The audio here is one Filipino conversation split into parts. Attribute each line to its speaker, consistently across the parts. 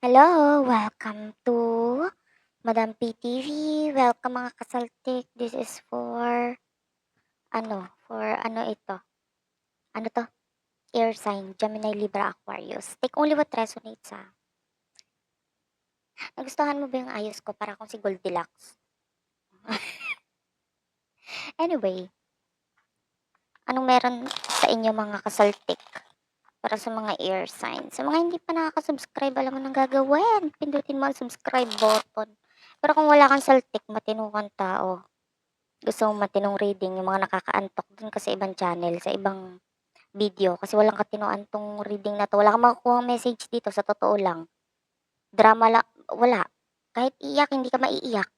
Speaker 1: Hello, welcome to Madam PTV. Welcome mga kasaltik. This is for ano, for ano ito? Ano to? Air sign, Gemini, Libra, Aquarius. Take only what resonates ha. Nagustuhan mo ba yung ayos ko para akong si Goldilocks? anyway, anong meron sa inyo mga kasaltik? Para sa mga air signs. Sa mga hindi pa nakaka-subscribe, alam mo nang gagawin. Pindutin mo ang subscribe button. Pero kung wala kang saltik, matino kang tao. Gusto mong matinong reading, yung mga nakakaantok dun ka sa ibang channel, sa ibang video. Kasi walang katinoan tong reading na to. Wala kang makukuha message dito, sa totoo lang. Drama lang, wala. Kahit iyak, hindi ka maiiyak.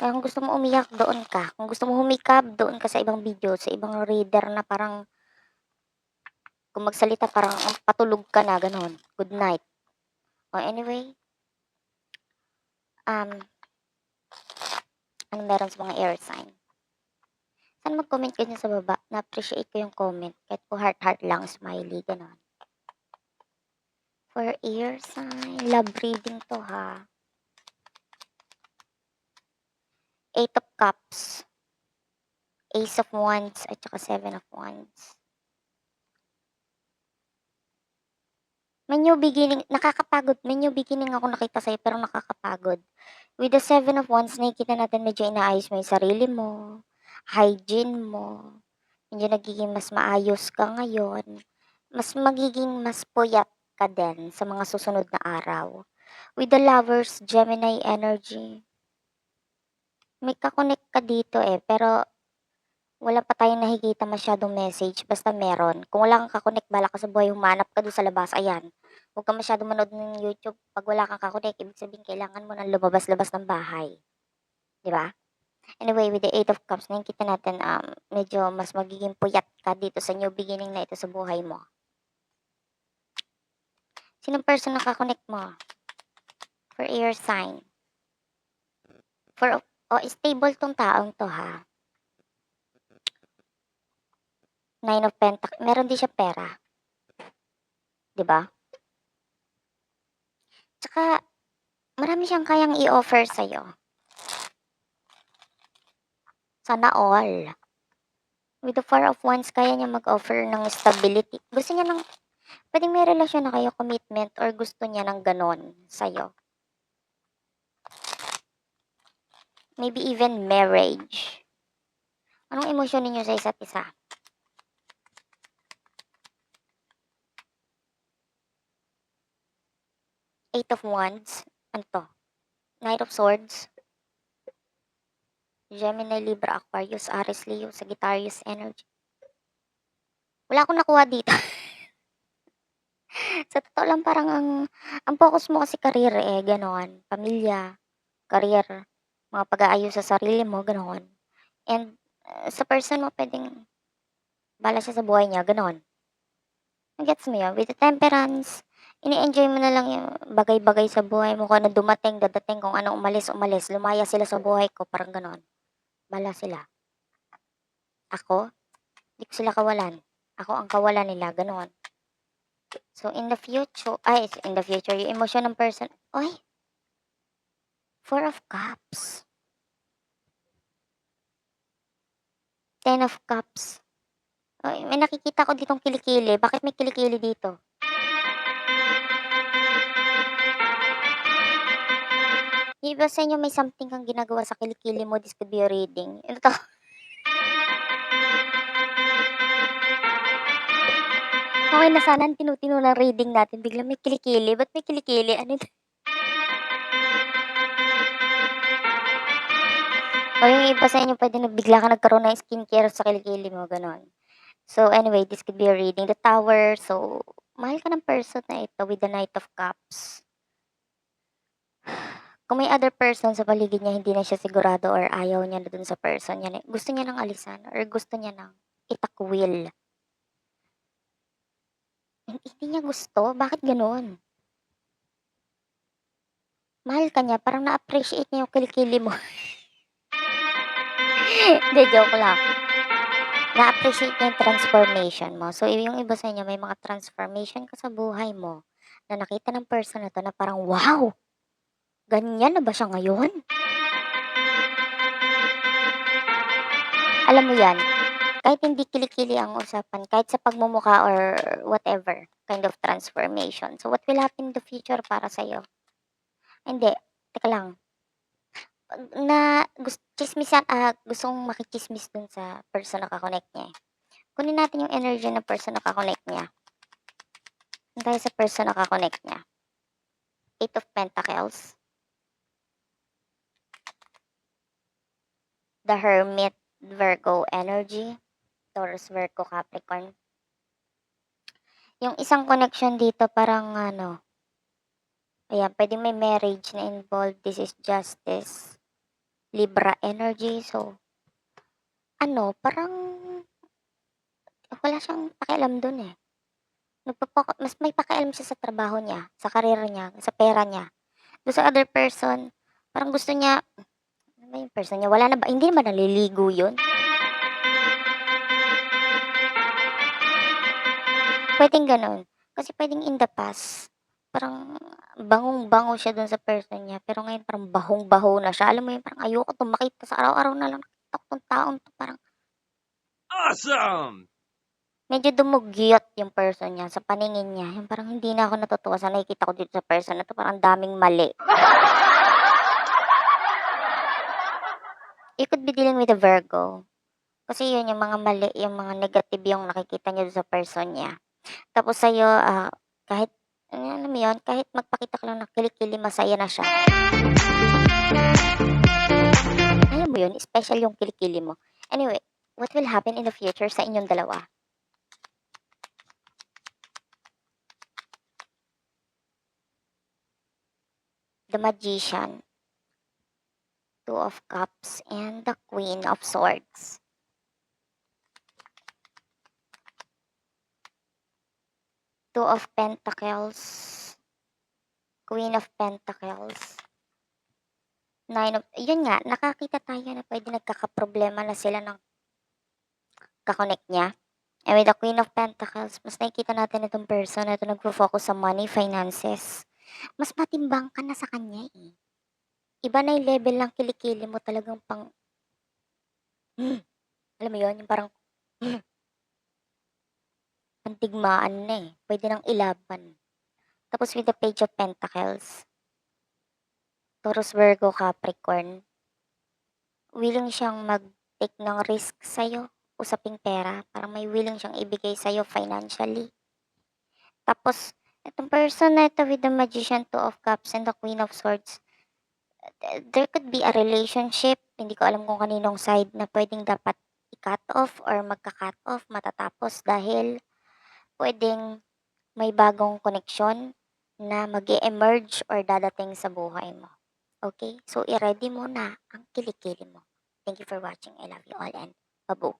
Speaker 1: Kaya kung gusto mo umiyak, doon ka. Kung gusto mo humikab, doon ka sa ibang video, sa ibang reader na parang kung magsalita parang ang patulog ka na, ganon. Good night. O anyway, um, ano meron sa mga air sign? Sana mag-comment ka dyan sa baba. Na-appreciate ko yung comment. Kahit po heart-heart lang, smiley, ganon. For air sign, love reading to ha. Eight of Cups. Ace of Wands at saka Seven of Wands. May new beginning, nakakapagod. May new beginning ako nakita sa'yo pero nakakapagod. With the Seven of Wands, nakikita natin medyo inaayos mo yung sarili mo, hygiene mo, medyo nagiging mas maayos ka ngayon, mas magiging mas puyat ka din sa mga susunod na araw. With the Lovers, Gemini energy, may kakonect ka dito eh, pero wala pa tayong nakikita masyadong message, basta meron. Kung wala kang kakonect, bala ka sa buhay, humanap ka doon sa labas, ayan. Huwag ka masyadong manood ng YouTube. Pag wala kang kakonect, ibig sabihin, kailangan mo nang lumabas-labas ng bahay. Di ba? Anyway, with the Eight of Cups, nakikita natin, um, medyo mas magiging puyat ka dito sa new beginning na ito sa buhay mo. Sinong person nakakonect mo? For air sign. For, oh, stable tong taong to ha. Nine of Pentacles. Meron din siya pera. 'Di ba? Tsaka, marami siyang kayang i-offer sa'yo. Sana all. With the Four of Wands, kaya niya mag-offer ng stability. Gusto niya ng, pwedeng may relasyon na kayo, commitment, or gusto niya ng ganon sa'yo. Maybe even marriage. Anong emosyon ninyo sa isa't isa? Eight of Wands. Ano to? Knight of Swords. Gemini, Libra, Aquarius, Aries, Leo, Sagittarius energy. Wala akong nakuha dito. sa totoo lang parang ang, ang focus mo kasi career eh, ganon. Pamilya, career, mga pag-aayos sa sarili mo, ganon. And uh, sa person mo pwedeng bala siya sa buhay niya, ganon. Gets mo yun? With the temperance, ini-enjoy mo na lang yung bagay-bagay sa buhay mo. Kung ano dumating, dadating, kung ano umalis, umalis. Lumaya sila sa buhay ko, parang ganon. Bala sila. Ako, di ko sila kawalan. Ako ang kawalan nila, ganon. So, in the future, ay, in the future, yung emotion ng person, oy, Four of Cups. Ten of Cups. Oy, may nakikita ko ditong kilikili. Bakit may kilikili dito? Yung iba sa inyo may something kang ginagawa sa kilikili mo, this could be a reading. Ano to? Okay na sana ang tinutino ng reading natin. Biglang may kilikili. Ba't may kilikili? Ano ito? O yung iba sa inyo, pwede na bigla ka nagkaroon ng skincare sa kilikili mo, ganon. So, anyway, this could be a reading. The Tower, so, mahal ka ng person na ito with the Knight of Cups. Kung may other person sa paligid niya, hindi na siya sigurado or ayaw niya na dun sa person niya. Gusto niya ng alisan or gusto niya ng itakwil. Hindi niya gusto? Bakit ganon? Mahal ka niya, parang na-appreciate niya yung kilikili mo. Hindi, joke lang. Na-appreciate niya yung transformation mo. So, yung iba sa inyo, may mga transformation ka sa buhay mo. na nakita ng person na 'to na parang, wow! Ganyan na ba siya ngayon? Alam mo 'yan, kahit hindi kilikili ang usapan, kahit sa pagmumukha or whatever kind of transformation. So, what will happen in the future para sa'yo? Hindi, teka lang. Na gus tsismisan ah, gusto kong makitsismis dun sa person na ka-connect niya, eh. Kunin natin yung energy ng person na ka-connect niya. Dun tayo sa person na ka-connect niya. Eight of Pentacles. The Hermit, Virgo energy. Taurus, Virgo, Capricorn. Yung isang connection dito parang ano ayan, puwedeng may marriage na involved. This is Justice. Libra energy. So, ano, parang wala siyang pakialam dun, eh. Nagpopoku mas may pakialam siya sa trabaho niya, sa career niya, sa pera niya. Dun sa other person, parang gusto niya ba yung person niya, wala na ba hindi na ba naliligo yun? Puwedeng gano'n. Kasi puwedeng in the past, parang bangong-bango siya dun sa person niya, pero ngayon parang bahong-baho na siya. Alam mo yun, parang ayoko 'tong makita sa araw-araw na lang nakikita ko taong 'to, parang
Speaker 2: Awesome!
Speaker 1: medyo dumugyot yung person niya sa paningin niya. Yung parang hindi na ako natutuwa sa nakikita ko dito sa person na 'to, parang ang daming mali. could be dealing with a Virgo. Kasi yun, yung mga mali, yung mga negative yung nakikita niya sa person niya. Tapos sa'yo, ah, kahit alam mo yun, kahit magpakita ka lang ng kili-kili, masaya na siya. Alam mo yun, special yung kili-kili mo. Anyway, what will happen in the future sa inyong dalawa? The Magician. Two of Cups and the Queen of Swords. Two of Pentacles. Queen of Pentacles. Nine of yun nga, nakakita tayo na puwede nagkakaproblema na sila ng ka-connect niya. And with the Queen of Pentacles, mas nakikita natin itong person na 'to nagfo-focus sa money, finances. Mas matimbang ka na sa kanya, eh. Iba na yung level ng kilikili mo, talagang pang alam mo yun, yung parang hmm. Pandigmaan na, eh, puwede ng ilaban. Tapos with the Page of Pentacles. Taurus, Virgo, Capricorn. Willing siyang mag-take ng risk sa'yo, usaping pera, parang may willing siyang ibigay sa'yo financially. Tapos itong person na ito with the Magician, Two of Cups, and the Queen of Swords, there could be a relationship, hindi ko alam kung kaninong side na puwedeng dapat i-cut off or magka-cut off, matatapos dahil puwedeng may bagong koneksyon na mag-e-emerge or dadating sa buhay mo. Okey? So, i-ready mo na ang kilikili mo. Thank you for watching. I love you all and babu.